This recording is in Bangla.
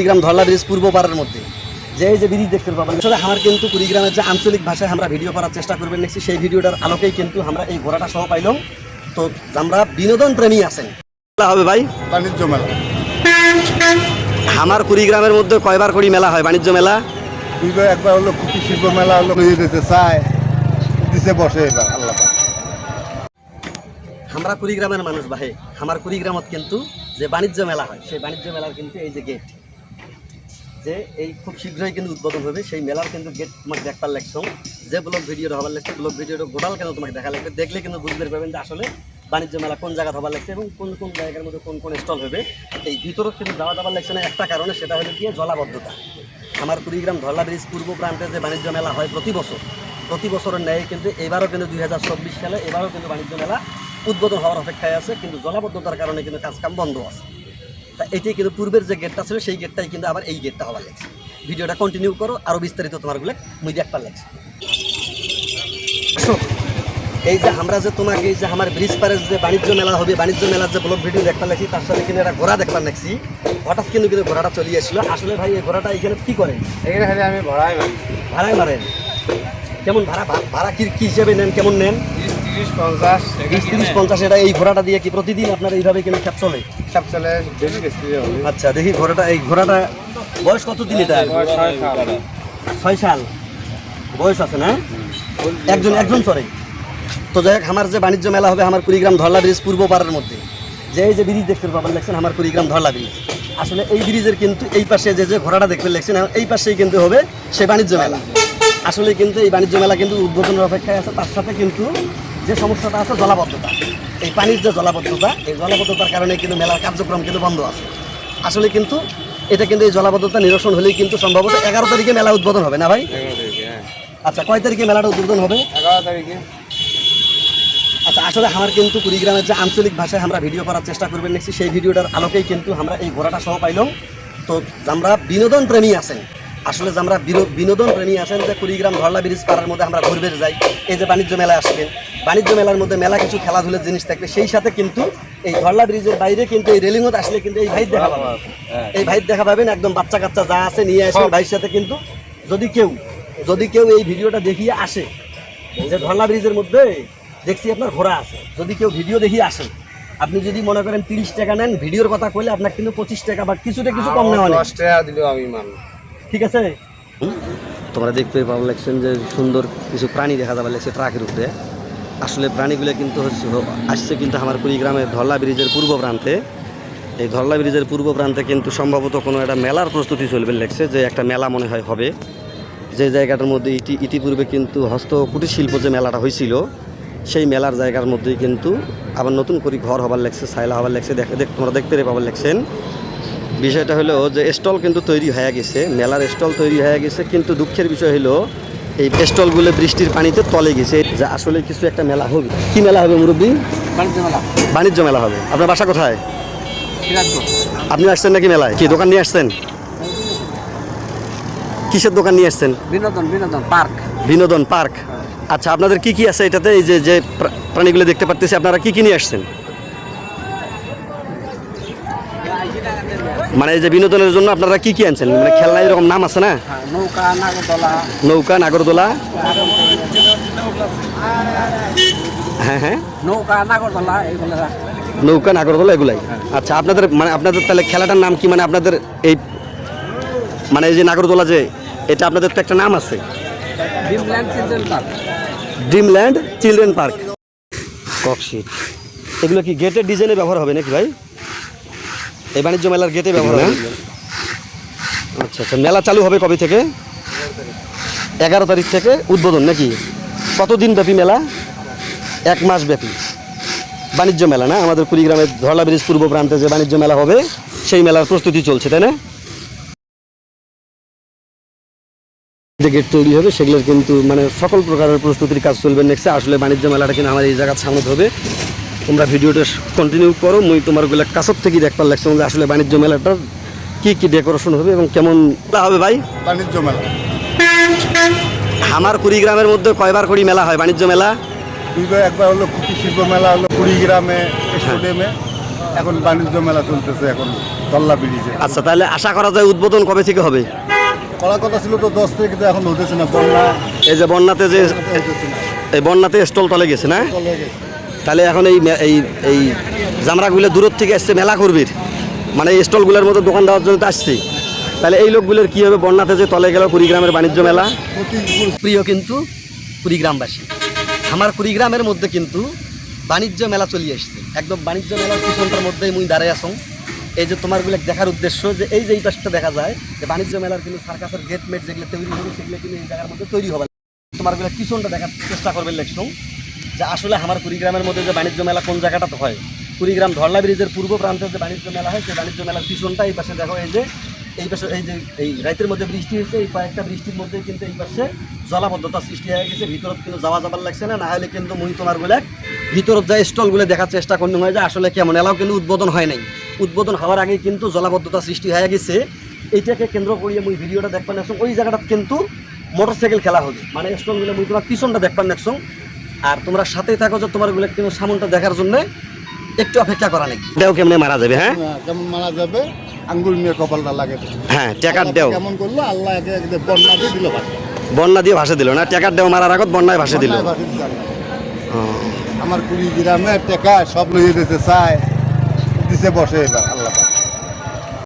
কুড়িগ্রাম ধরলা ব্রিজ পূর্ব পাড়ার মধ্যে। যে এই যে ব্রিজ দেখতে পাবেন আসলে আমার কিন্তু কুড়িগ্রামের যে আঞ্চলিক ভাষায় আমরা ভিডিও করার চেষ্টা করবেন দেখছি সেই ভিডিওটার আলোকেই কিন্তু আমরা এই ঘোড়াটা সহ পাইলাম। তো আমরা বিনোদন প্রেমী আছেন। হবে ভাই? বাণিজ্য মেলা। আমার কুড়িগ্রামের মধ্যে কয়বার করি মেলা হয়? বাণিজ্য মেলা? দুইবার একবার হলো কুটির শিল্প মেলা হলো দিতে চায়। দিছে বসে এবার আল্লাহ আমরা কুড়িগ্রামের মানুষ ভাই। আমার কুড়িগ্রামত কিন্তু যে বাণিজ্য মেলা হয় সেই বাণিজ্য মেলার কিন্তু এই যে গেট যে এই খুব শীঘ্রই কিন্তু উদ্বোধন হবে। সেই মেলার কিন্তু গেট তোমাকে দেখবার লাগছো যে ব্লগ ভিডিওটা হবার লাগছে, ব্লগ ভিডিওটা গোটাল কেন তোমাকে দেখা লাগবে দেখলে কিন্তু বুঝতে পারবেন যে আসলে বাণিজ্য মেলা কোন জায়গা হবার লাগছে এবং কোন কোন জায়গার মধ্যে কোন কোন স্টল হবে। এই ভিতরে কিন্তু যাওয়া যাবার লাগছে না একটা কারণে, সেটা হলো গিয়ে জলাবদ্ধতা। আমার কুড়িগ্রাম ধরলা ব্রিজ পূর্ব প্রান্তে যে বাণিজ্য মেলা হয় প্রতি বছর, প্রতি বছরের ন্যায় কিন্তু এবারও কিন্তু দুই হাজার চব্বিশ সালে এবারও কিন্তু বাণিজ্য মেলা উদ্বোধন হওয়ার অপেক্ষায় আছে। কিন্তু জলাবদ্ধতার কারণে কিন্তু কাজকাম বন্ধ আছে। তা এটি কিন্তু পূর্বের যে গেটটা ছিল সেই গেটটাই কিন্তু আবার এই গেটটা হওয়ার লাগছে। ভিডিওটা কন্টিনিউ করো আরও বিস্তারিত তোমারগুলো মুই দেখবার লাগছে। এই যে আমরা যে তোমাকে এই যে আমার ব্রিজ পারের যে বাণিজ্য মেলা হবে বাণিজ্য মেলার যে ব্লগ ভিডিও দেখবার লাগছি তার সাথে কিন্তু একটা ঘোড়া দেখবার লাগছি। হঠাৎ কিন্তু কিন্তু ঘোড়াটা চলে আসছিল আসলে ভাই এই ঘোড়াটা এখানে কি করে? এখানে খালি আমি ভাড়াই মারি। ভাড়ায় মারেন। কেমন ভাড়া? ভাড়া কি কি হিসেবে নেন? কেমন নেন? বিশ তিরিশ পঞ্চাশ এটা এই ঘোড়াটা দিয়ে কি প্রতিদিন আপনার এইভাবে কিন্তু খ্যাপ চলে? সব চলে। আচ্ছা দেখি ঘোড়াটা এই ঘোড়াটা বয়স কত দিন এটা ছয় সাল। ছয় সাল। বয়স আছে না? একজন একজন চড়ে। তো যাই হোক আমার যে বাণিজ্য মেলা হবে আমার কুড়িগ্রাম ধরলা ব্রিজ পূর্ব পাড়ার মধ্যে। যে এই যে ব্রিজ দেখতে পাবেন দেখছেন আমার কুড়িগ্রাম ধরলা ব্রিজ। আসলে এই ব্রিজের কিন্তু এই পাশে যে যে ঘোড়াটা দেখতে দেখছেন? এই পাশেই কিন্তু হবে সে বাণিজ্য মেলা। আসলে কিন্তু এই বাণিজ্য মেলা কিন্তু উদ্বোধনের অপেক্ষায় আছে তার সাথে কিন্তু যে সমস্যাটা আছে জলাবদ্ধতা। এই পানির যে জলাবদ্ধতা এই জলাবদ্ধতার কারণে কিন্তু মেলার কার্যক্রম কিন্তু বন্ধ আছে। আসলে কিন্তু এটা কিন্তু এই জলাবদ্ধতা নিরসন হলেই কিন্তু সম্ভবত এগারো তারিখে মেলা উদ্বোধন হবে না ভাই? হ্যাঁ। আচ্ছা কয় তারিখে মেলাটা উদ্বোধন হবে? এগারো তারিখে। আচ্ছা আসলে আমার কিন্তু কুড়িগ্রামের যে আঞ্চলিক ভাষায় আমরা ভিডিও করার চেষ্টা করবেন দেখছি সেই ভিডিওটার আলোকেই কিন্তু আমরা এই ঘোড়াটা সহ পাইলাম। তো আমরা বিনোদন প্রেমী আছেন আসলে যে আমরা বিনো- বিনোদন প্রেমী আছেন যে কুড়িগ্রাম ধরলা ব্রিজ পাড়ার মধ্যে আমরা ঘুরবে যাই এই যে বাণিজ্য মেলায় আসবেন। বাণিজ্য মেলার মধ্যে মেলা কিছু খেলাধুলার জিনিস থাকবে। সেই সাথে কিন্তু এই ধরলা ব্রিজের বাইরে কিন্তু এই রেলিংত আসলে কিন্তু এই ভাই দেখা পাবেন। এই ভাই দেখা পাবেন একদম বাচ্চা কাচ্চা যা আছে নিয়ে আসবেন ভাইয়ের সাথে কিন্তু যদি কেউ যদি কেউ এই ভিডিওটা দেখিয়ে আসে যে ধরলা ব্রিজের মধ্যে দেখছি আপনার ঘোড়া আছে। যদি কেউ ভিডিও দেখিয়ে আসে আপনি যদি মনে করেন তিরিশ টাকা নেন ভিডিওর কথা কইলে আপনার কিন্তু পঁচিশ টাকা বা কিছুটা কিছু কম নেওয়া দশ টাকা দিলেও আমি ঠিক আছে? তোমরা দেখতে পাবো লাগছেন যে সুন্দর কিছু প্রাণী দেখা যাবে লাগছে ট্রাকের উপরে। আসলে প্রাণীগুলো কিন্তু হচ্ছে আসছে কিন্তু আমার কুড়িগ্রামের ধরলা ব্রিজের পূর্ব প্রান্তে। এই ধরলা ব্রিজের পূর্ব প্রান্তে কিন্তু সম্ভবত কোনো একটা মেলার প্রস্তুতি চলবে লাগছে যে একটা মেলা মনে হয় হবে। যে জায়গাটার মধ্যে ইতি ইতিপূর্বে কিন্তু হস্ত কুটির শিল্প যে মেলাটা হয়েছিল, সেই মেলার জায়গার মধ্যেই কিন্তু আবার নতুন করে ঘর হবার লাগছে সাইলা হবার লাগছে দেখে দেখ তোমরা দেখতে পাবার লাগছেন বিষয়টা হলো যে স্টল কিন্তু তৈরি হয়ে গেছে, মেলার স্টল তৈরি হয়ে গেছে, কিন্তু দুঃখের বিষয় হলো এই স্টলগুলো বৃষ্টির পানিতে তলে গেছে। যে আসলে কিছু একটা মেলা হবে। কি মেলা হবে মুরব্বী? বাণিজ্য মেলা। বাণিজ্য মেলা হবে। আপনার বাসা কোথায়? আপনি আসছেন নাকি মেলায়? কি দোকান নিয়ে আসছেন? কিসের দোকান নিয়ে আসছেন? বিনোদন বিনোদন পার্ক। বিনোদন পার্ক। আচ্ছা আপনাদের কি কি আছে এটাতে? এই যে যে প্রাণীগুলো দেখতে পারতেছি আপনারা কি কি নিয়ে আসছেন? মানে এই যে বিনোদনের জন্য আপনারা কি কি আনছেন? মানে খেলনা এরকম নাম আছে না? নৌকা নাগরদোলা। নৌকা নাগরদোলা। হ্যাঁ হ্যাঁ। নৌকা নাগরদোলা এগুলো নৌকা নাগরদোলা এগুলাই? আচ্ছা আপনাদের মানে আপনাদের তাহলে খেলাটার নাম কি? মানে আপনাদের এই মানে এই যে নাগরদোলা যে এটা আপনাদের তো একটা নাম আছে। Dreamland children park. Dreamland children park. Cork sheet এগুলো কি গেটের ডিজাইনে ব্যবহার হবে নাকি ভাই? এই বাণিজ্য মেলার গেটে ব্যবহার হবে। আচ্ছা আচ্ছা মেলা চালু হবে কবে থেকে? এগারো তারিখ থেকে উদ্বোধন নাকি? কতদিন ব্যাপী মেলা? এক মাস ব্যাপী। বাণিজ্য মেলা না? আমাদের কুড়িগ্রামের ধরলা ব্রিজ পূর্ব প্রান্তে যে বাণিজ্য মেলা হবে সেই মেলার প্রস্তুতি চলছে তাই না? যে গেট তৈরি হবে সেগুলোর কিন্তু মানে সকল প্রকারের প্রস্তুতির কাজ চলবে নেক্সটে আসলে বাণিজ্য মেলাটা কিন্তু আমার এই জায়গার সামনে হবে তোমরা ভিডিওটা কন্টিনিউ করো মুই তোমারগুলো কাছত থেকে দেখবার লাগছে যে আসলে বাণিজ্য মেলাটার কি কি ডেকোরেশন হবে এবং কেমন হবে ভাই? বাণিজ্য মেলা। আমার কুড়িগ্রামের মধ্যে কয়বার করি মেলা হয় বাণিজ্য মেলা? দুইবার একবার হলো কুটির শিল্প মেলা হলো কুড়িগ্রামে স্টেডিয়ামে এখন বাণিজ্য মেলা চলতেছে এখন তল্লা ব্রিজে। আচ্ছা তাহলে আশা করা যায় উদ্বোধন কবে থেকে হবে? করার কথা ছিল তো দশ থেকে কিন্তু এখন হতেছে না বন্যা। এই যে বন্যাতে যে এই বন্যাতে স্টল তলে গেছে না? তাহলে এখন এই এই এই জামরাগুলো দূরের থেকে আসছে মেলা করবির। মানে এই স্টলগুলোর মতো দোকান দেওয়ার জন্য আসছে। তাহলে এই লোকগুলোর কী হবে? বন্যাতে যে তলে গেল কুড়িগ্রামের বাণিজ্য মেলা। প্রিয় কিন্তু কুড়িগ্রামবাসী। আমার কুড়িগ্রামের মধ্যে কিন্তু বাণিজ্য মেলা চলে আসছে একদম বাণিজ্য মেলার পিছনটার মধ্যেই মুই দাঁড়াই আসং এই যে তোমারগুলো দেখার উদ্দেশ্য যে এই যে এই পাশটা দেখা যায়, যে বাণিজ্য মেলার কিন্তু সার্কাসের গেট মেট যেগুলো তৈরি হবে, সেগুলো কিন্তু এই জায়গার মধ্যে তৈরি হবে। তোমারগুলো পিছনটা দেখার চেষ্টা করবে লেখছং যে আসলে আমার কুড়িগ্রামের মধ্যে যে বাণিজ্য মেলা কোন জায়গাটাতে হয়? কুড়িগ্রাম ধরলা ব্রিজের পূর্ব প্রান্তে যে বাণিজ্য মেলা হয়, সেই বাণিজ্য মেলার পিছনটা এই পাশে দেখো, এই যে, এই পাশে, এই যে, এই রাতের মধ্যে বৃষ্টি হয়েছে, এই কয়েকটা বৃষ্টির মধ্যে কিন্তু এই পাশে জলাবদ্ধতা সৃষ্টি হয়ে গেছে, ভিতরত কিন্তু যাওয়া যাবার লাগছে না না হলে কিন্তু মুই তোমারগুলা ভিতরত যায় স্টলগুলো দেখার চেষ্টা করতে হয় যে আসলে কেমন, এলাও কিন্তু উদ্বোধন হয় নাই। উদ্বোধন হওয়ার আগে কিন্তু জলাবদ্ধতা সৃষ্টি হয়ে গেছে। এইটাকে কেন্দ্র করিয়ে মুই ভিডিওটা দেখবার নেছং ওই জায়গাটা কিন্তু মোটরসাইকেল খেলা হবে। মানে স্টলগুলো মুই তোমার পিছনটা দেখবার নেছং আর তোমরা সাথেই থাকো যে তোমারগুলো কিন্তু সামনটা দেখার জন্য একটু অপেক্ষা করা নেই দেও কেমনে মারা যাবে হ্যাঁ? হ্যাঁ, কেমন মারা যাবে আঙ্গুল নিয়ে কপালটা লাগে হ্যাঁ টেকার দেও। কেমন করল? আল্লাহ একে একে বন্যা দিয়ে দিল ভাষা বন্যা দিয়ে ভাসে দিল না? টেকার দেও মারার আগত বন্যায় ভাসে দিল। আমার কুড়ি গ্রামে টেকা সব লইয়ে দিতে চায়। দিছে বসে এবার আল্লাহ পাক।